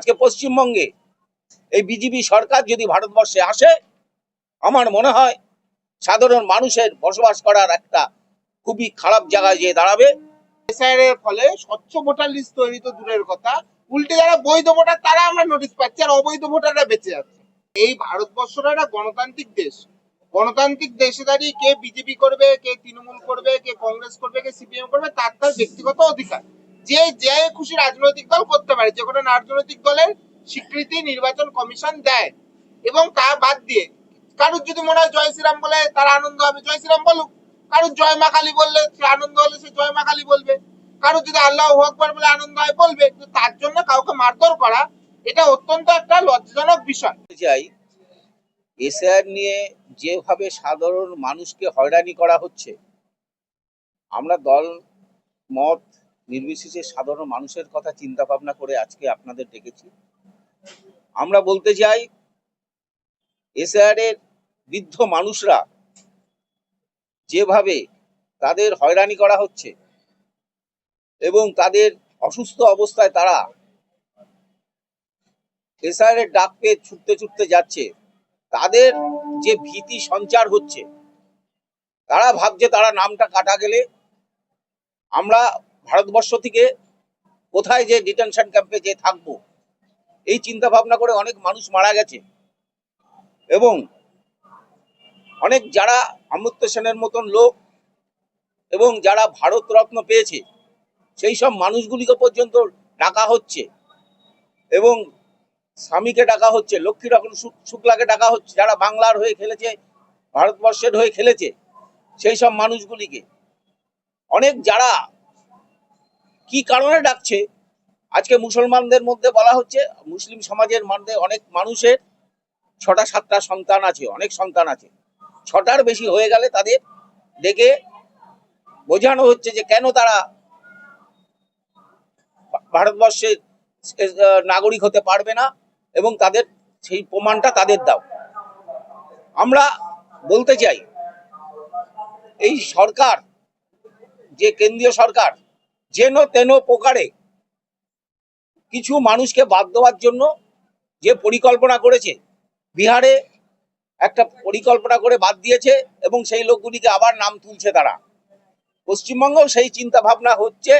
আজকে পশ্চিমবঙ্গে এই বিজেপি সরকার যদি ভারতবর্ষে আসে, আমার মনে হয় সাধারণ মানুষের বসবাস করার একটা খুবই খারাপ জায়গায় যেয়ে দাঁড়াবে। ফলে স্বচ্ছ ভোটার লিস্ট তৈরি তো দূরের কথা। উল্টে যারা বৈধ ভোটার, তারা আমরা নোটিশ পাচ্ছি আর অবৈধ ভোটাররা বেঁচে যাচ্ছে এই ভারতবর্ষটা একটা গণতান্ত্রিক দেশ। গণতান্ত্রিক দেশে দাঁড়িয়ে কে বিজেপি করবে, কে তৃণমূল করবে, কে কংগ্রেস করবে, কে সিপিএম করবে, তার তার ব্যক্তিগত অধিকার। যে যে খুশি রাজনৈতিক দল করতে পারে, যে কোনো রাজনৈতিক দলের স্বীকৃতি নির্বাচন কমিশন দেয় এবং তা বাদ দিয়ে কারুর যদি মনে হয় জয় শ্রীরাম বলে তার আনন্দ হবে, জয় শ্রীরাম বলুক। কারুর জয় মা কালী বললে আনন্দ হলে সে জয় মা কালী বলবে। কারুর যদি আল্লাহ আকবর বলে আনন্দ হয় বলবে কিন্তু তার জন্য কাউকে মারধর করা, এটা অত্যন্ত একটা লজ্জাজনক বিষয়। চাই এসআর নিয়ে যেভাবে সাধারণ মানুষকে হয়রানি করা হচ্ছে, আমরা দল, মত নির্বিশেষে সাধারণ মানুষের কথা চিন্তা ভাবনা করে আজকে আপনাদের ডেকেছি। আমরা বলতে চাই এসআর এর বৃদ্ধ মানুষরা যেভাবে তাদের হয়রানি করা হচ্ছে এবং তাদের অসুস্থ অবস্থায় তারা এসআর এর ডাক পেয়ে ছুটতে ছুটতে যাচ্ছে, তাদের যে ভীতি সঞ্চার হচ্ছে, তারা ভাবছে তারা নামটা কাটা গেলে। আমরা ভারতবর্ষ থেকে কোথায় যে ডিটেনশন ক্যাম্পে যে থাকব, এই চিন্তা ভাবনা করে অনেক মানুষ মারা গেছে। এবং অনেক যারা অমৃত্য সেনের মতন লোক এবং যারা ভারতরত্ন পেয়েছে, সেই সব মানুষগুলিকে পর্যন্ত ডাকা হচ্ছে এবং স্বামীকে ডাকা হচ্ছে লক্ষ্মী রকম শুক্লাকে ডাকা হচ্ছে, যারা বাংলার হয়ে খেলেছে, ভারতবর্ষের হয়ে খেলেছে, সেই সব মানুষগুলিকে। অনেক যারা কি কারণে ডাকছে? আজকে মুসলমানদের মধ্যে বলা হচ্ছে, মুসলিম সমাজের মধ্যে অনেক মানুষের ছটা, সাতটা সন্তান আছে, অনেক সন্তান আছে। ছটার বেশি হয়ে গেলে তাদের ডেকে বোঝানো হচ্ছে যে কেন তারা ভারতবর্ষের নাগরিক হতে পারবে না এবং তাদের সেই প্রমাণটা তাদের দাও। আমরা বলতে চাই, এই সরকার, যে কেন্দ্রীয় সরকার যেন তেন প্রকারে কিছু মানুষকে বাদ দেওয়ার জন্য যে পরিকল্পনা করেছে, বিহারে একটা পরিকল্পনা করে বাদ দিয়েছে এবং সেই লোকগুলিকে আবার নাম তুলছে তারা। পশ্চিমবঙ্গেও সেই চিন্তা ভাবনা হচ্ছে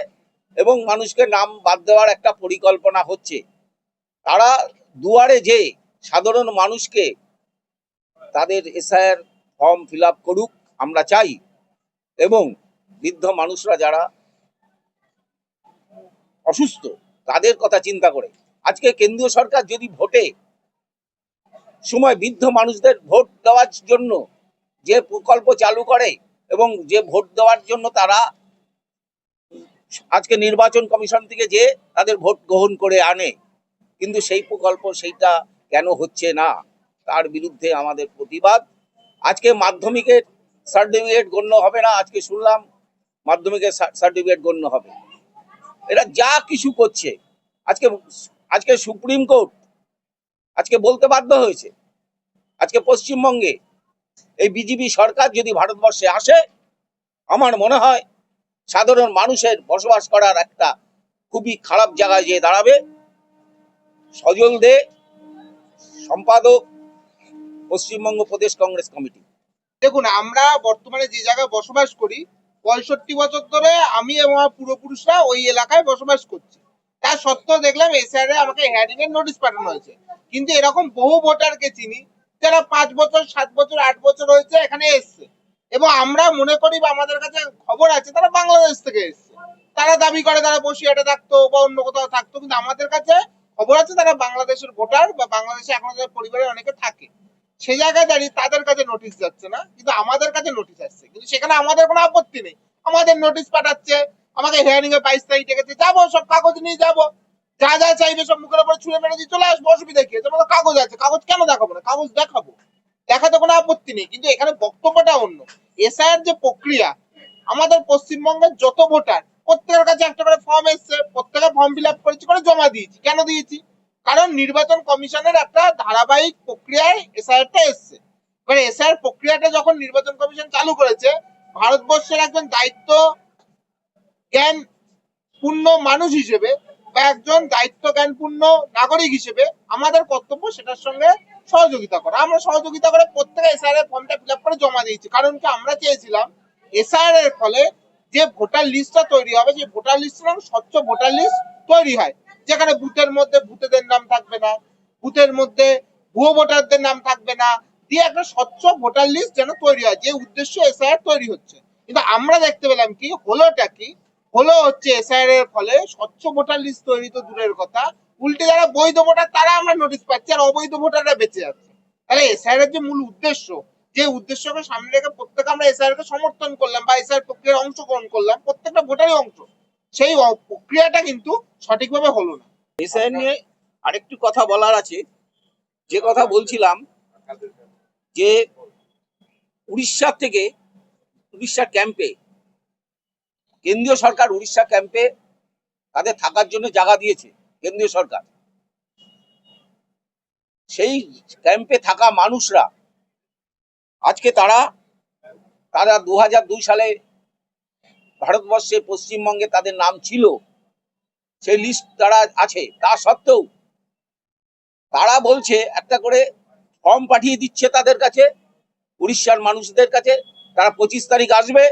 এবং মানুষকে নাম বাদ দেওয়ার একটা পরিকল্পনা হচ্ছে। তারা দুয়ারে যে সাধারণ মানুষকে তাদের এসআইয়ের ফর্ম ফিল করুক, আমরা চাই এবং বৃদ্ধ মানুষরা যারা অসুস্থ, তাদের কথা চিন্তা করে। আজকে কেন্দ্রীয় সরকার যদি ভোটে সময় বৃদ্ধ মানুষদের ভোট দেওয়ার জন্য যে প্রকল্প চালু করে এবং যে ভোট দেওয়ার জন্য তারা আজকে নির্বাচন কমিশন থেকে যে তাদের ভোট গ্রহণ করে আনে, কিন্তু সেই প্রকল্প সেইটা কেন হচ্ছে না? তার বিরুদ্ধে আমাদের প্রতিবাদ। আজকে মাধ্যমিকের সার্টিফিকেট গণ্য হবে না, আজকে শুনলাম মাধ্যমিকের সার্টিফিকেট গণ্য হবে। এরা যা কিছু করছে। আজকে আজকে সুপ্রিম কোর্ট, আজকে বলতে বাধ্য হয়েছে, আজকে পশ্চিমবঙ্গে এই বিজেপি সরকার যদি ভারতবর্ষে আসে, আমার মনে হয় সাধারণ মানুষের বসবাস করার একটা খুবই খারাপ জায়গায় যেয়ে দাঁড়াবে। সজল দে, সম্পাদক, পশ্চিমবঙ্গ প্রদেশ কংগ্রেস কমিটি। দেখুন, আমরা বর্তমানে যে জায়গায় বসবাস করি পঁয়ষট্টি বছর ধরে আমি এবং আমার পূর্বপুরুষরা ওই এলাকায় বসবাস করছি। তার সত্ত্বেও দেখলাম এসআইআর আমাকে হেয়ারিং এর নোটিশ পাঠানো হয়েছে। কিন্তু এরকম বহু ভোটারকে চিনি, যারা পাঁচ বছর, সাত বছর, আট বছর হয়েছে এখানে এসছে। এবং আমরা মনে করি বা আমাদের কাছে খবর আছে, তারা বাংলাদেশ থেকে এসছে। তারা দাবি করে তারা বসিয়াটে থাকতো বা অন্য কোথাও থাকতো, কিন্তু আমাদের কাছে খবর আছে তারা বাংলাদেশের ভোটার বা বাংলাদেশে এখন তাদের পরিবারের অনেকে থাকে। সে জায়গায় দাঁড়িয়ে তাদের কাছে নোটিশ যাচ্ছে না, কিন্তু আমাদের কাছে নোটিশ আসছে। কিন্তু সেখানে আমাদের কোনো আপত্তি নেই। আমাদের নোটিশ পাঠাচ্ছে, আমাকে হিয়ারিং এ বাইশ তারিখ ডেকেছে, যাব, সব কাগজ নিয়ে যাব। যা যা চাইবে সব মুখের উপরে ছুঁড়ে মেরে দিয়ে চলে আসব, অসুবিধা কি? তোমাদের কাগজ আছে, কাগজ কেন দেখাবো না? কাগজ দেখাবো। দেখাতে কোনো আপত্তি নেই। কিন্তু এখানে বক্তব্যটা অন্য। এসআইআর যে প্রক্রিয়া, আমাদের পশ্চিমবঙ্গের যত ভোটার, প্রত্যেকের কাছে একটা করে ফর্ম এসছে, প্রত্যেকে ফর্ম ফিল আপ করেছি, করে জমা দিয়েছি। কেন দিয়েছি? কারণ নির্বাচন কমিশনের একটা ধারাবাহিক প্রক্রিয়ায় এসআইআরটা এসছে। এবারে এসআইআর প্রক্রিয়াটা যখন নির্বাচন কমিশন চালু করেছে, ভারতবর্ষের একজন দায়িত্ব জ্ঞান পূর্ণ মানুষ হিসেবে বা একজন দায়িত্ব জ্ঞানপূর্ণ নাগরিক হিসেবে আমাদের কর্তব্য সেটার সঙ্গে সহযোগিতা করা। আমরা সহযোগিতা করে প্রত্যেকে এসআর এর ফর্মটা ফিল করে জমা দিয়েছি। কারণ কি? আমরা চেয়েছিলাম এসআর এর ফলে যে ভোটার লিস্টটা তৈরি হবে, যে ভোটার লিস্ট স্বচ্ছ ভোটার লিস্ট তৈরি হয়। যেখানে বুথের মধ্যে ভূতেদের নাম থাকবে না বুথের মধ্যে ভুয়ো ভোটারদের নাম থাকবে না, দিয়ে একটা স্বচ্ছ ভোটার লিস্ট যেন তৈরি হয়, যে উদ্দেশ্য এসআইআর তৈরি হচ্ছে। কিন্তু আমরা দেখতে পেলাম কি, হলোটা কি, হলো হচ্ছে এসআইআর এর ফলে স্বচ্ছ ভোটার লিস্ট তৈরি তো দূরের কথা, উল্টে যারা বৈধ ভোটার তারা আমরা নোটিশ পাচ্ছি, আর অবৈধ ভোটাররা বেঁচে যাচ্ছে। তাহলে এসআইআর এর যে মূল উদ্দেশ্য, যে উদ্দেশ্যকে সামনে রেখে প্রত্যেকে আমরা এসআইআর কে সমর্থন করলাম বা এসআইআর প্রক্রিয়ায় অংশগ্রহণ করলাম, প্রত্যেকটা ভোটারই অংশ। সেই প্রক্রিয়াটা কিন্তু সঠিকভাবে হলো না। এসআইআর নিয়ে আরেকটু কথা বলার আছে। যে কথা বলছিলাম, যে উড়িষ্যা থেকে উড়িষ্যা ক্যাম্পে কেন্দ্রীয় সরকার উড়িষ্যা ক্যাম্পে তাদের থাকার জন্য জায়গা দিয়েছে, কেন্দ্রীয় সরকার। সেই ক্যাম্পে থাকা মানুষরা, আজকে তারা তারা দু সালে ভারতবর্ষে পশ্চিমবঙ্গে তাদের নাম ছিল। সেই লিস্ট তারা আছে। তা সত্ত্বেও তারা বলছে, একটা করে ফর্ম পাঠিয়ে দিচ্ছে তাদের কাছে, উড়িষ্যার মানুষদের কাছে। তারা পঁচিশ তারিখ আসবে।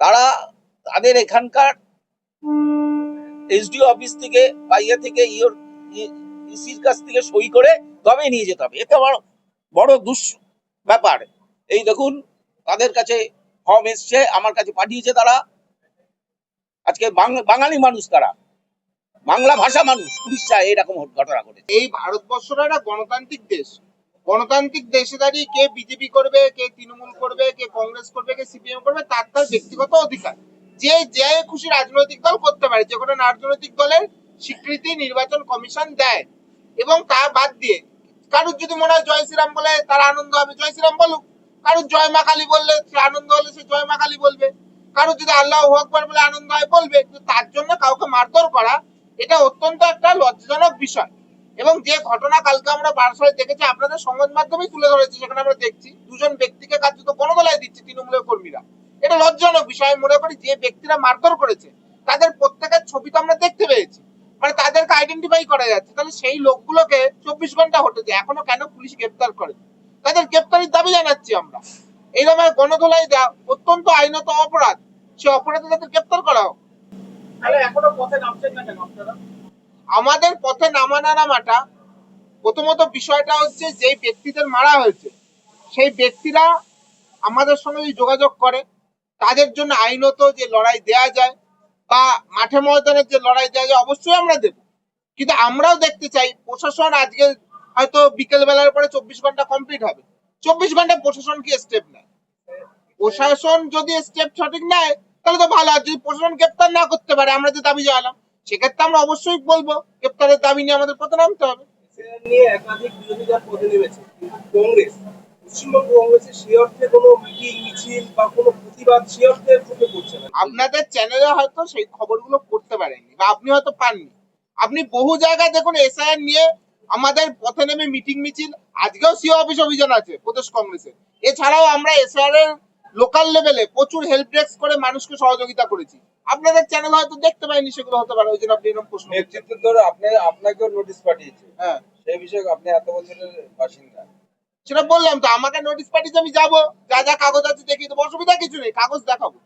তারা তাদের এখানকার এসডিও অফিস থেকে বা ইয়ে থেকে ইয়োর ইসির কাছ থেকে সই করে তবে নিয়ে যেতে হবে। এতে বড় বড় দুঃ ব্যাপার। এই দেখুন, তাদের কাছে ফর্ম এসছে, আমার কাছে পাঠিয়েছে তারা। আজকে বাঙালি মানুষ তারা। বাংলা ভাষা মানুষ উড়িষ্যায় এরকম ঘটনা ঘটেছে। এই ভারতবর্ষটা একটা গণতান্ত্রিক দেশ। গণতান্ত্রিক দেশে দাঁড়িয়ে কে বিজেপি করবে, কে তৃণমূল করবে, কে কংগ্রেস করবে, কে সিপিএম করবে, তার তার ব্যক্তিগত অধিকার। যে যে খুশি রাজনৈতিক দল করতে পারে, যে কোনো রাজনৈতিক দলের স্বীকৃতি নির্বাচন কমিশন দেয়। এবং তা বাদ দিয়ে, কারুর যদি মনে হয় জয় শ্রীরাম বলে তার আনন্দ হবে, জয় শ্রীরাম বলুক কারুর জয় মা কালী বললে সে আনন্দ হলে সে জয় মা কালী বলবে। কারুর যদি আল্লাহ আকবর বলে আনন্দ হয়, বলবে। কিন্তু তার জন্য কাউকে মারধর করা, এটা অত্যন্ত একটা লজ্জাজনক বিষয়। এবং যে ঘটনা কালকে আমরা বারসায় দেখেছি, আপনাদের সংবাদ মাধ্যমেই তুলে ধরেছি সেখানে আমরা দেখছি দুজন ব্যক্তিকে কার্যত গণদোলায় দিচ্ছে তৃণমূলের কর্মীরা। এটা লজ্জাজনক বিষয় মনে করি যে ব্যক্তিরা মারধর করেছে, তাদের প্রত্যেকের ছবি তো আমরা দেখতে পেয়েছি। মানে তাদেরকে আইডেন্টিফাই করা যাচ্ছে। তাহলে সেই লোকগুলোকে চব্বিশ ঘণ্টা হতেছে এখনও কেন পুলিশ গ্রেপ্তার করে তাদের গ্রেপ্তারির দাবি জানাচ্ছি আমরা। এইরকম গণদোলাই দেওয়া অত্যন্ত আইনত অপরাধ সে অপরাধে তাদের গ্রেপ্তার করা হোক। তাহলে এখনও পথে নামছেন না কেন আপনারা? আমাদের পথে নামা না নামাটা প্রথমত বিষয়টা হচ্ছে যেই ব্যক্তিদের মারা হয়েছে সেই ব্যক্তিরা আমাদের সঙ্গে যদি যোগাযোগ করে তাদের জন্য আইনত যে লড়াই দেয়া যায় বা মাঠে ময়দানের যে লড়াই দেওয়া যায় অবশ্যই আমরা দেব। কিন্তু আমরাও দেখতে চাই প্রশাসন আজকে হয়তো বিকেল বেলার পরে চব্বিশ ঘণ্টা কমপ্লিট হবে। চব্বিশ ঘণ্টা প্রশাসন কি স্টেপ নেয়? প্রশাসন যদি স্টেপ সঠিক নেয় তাহলে তো ভালো। আর যদি প্রশাসন গ্রেপ্তার না করতে পারে আমরা যে দাবি জানালাম সেক্ষেত্রে আমরা অবশ্যই বলব গ্রেপ্তারের দাবি নিয়ে আমাদের পথে নামতে হবে। নিয়ে একাধিক বিরোধীরা পথে নেমেছে। কংগ্রেস পশ্চিমবঙ্গ কংগ্রেসের সে অর্থে কোনো মিটিং মিছিল বা কোনো প্রতিবাদ সে অর্থে চোখে পড়ছে না। আপনাদের চ্যানেলে হয়তো সেই খবরগুলো করতে পারেননি বা আপনি হয়তো পাননি। আপনি বহু জায়গায় দেখুন এসআইআর নিয়ে আমাদের পথে নেমে মিটিং মিছিল আজকেও সিও অফিস অভিযান আছে প্রদেশ কংগ্রেসের। এছাড়াও আমরা এসআইআর এর লোকাল লেভেলে প্রচুর হেল্প ডেস্ক করে মানুষকে সহযোগিতা করেছি। আপনাদের চ্যানেল হয়তো দেখতে পাইনি সেগুলো হতে পারে ওই জন্য আপনি এরকম প্রশ্ন। নেতৃত্ব ধরে আপনি আপনাকেও নোটিশ পাঠিয়েছে। হ্যাঁ। সেই বিষয়ে আপনি এত বছরের বাসিন্দা। সেটা বললাম তো আমাকে নোটিশ পাঠিয়েছে আমি যাব। যা যা কাগজ আছে দেখিয়ে দেবো অসুবিধা কিছু নেই কাগজ দেখাবো।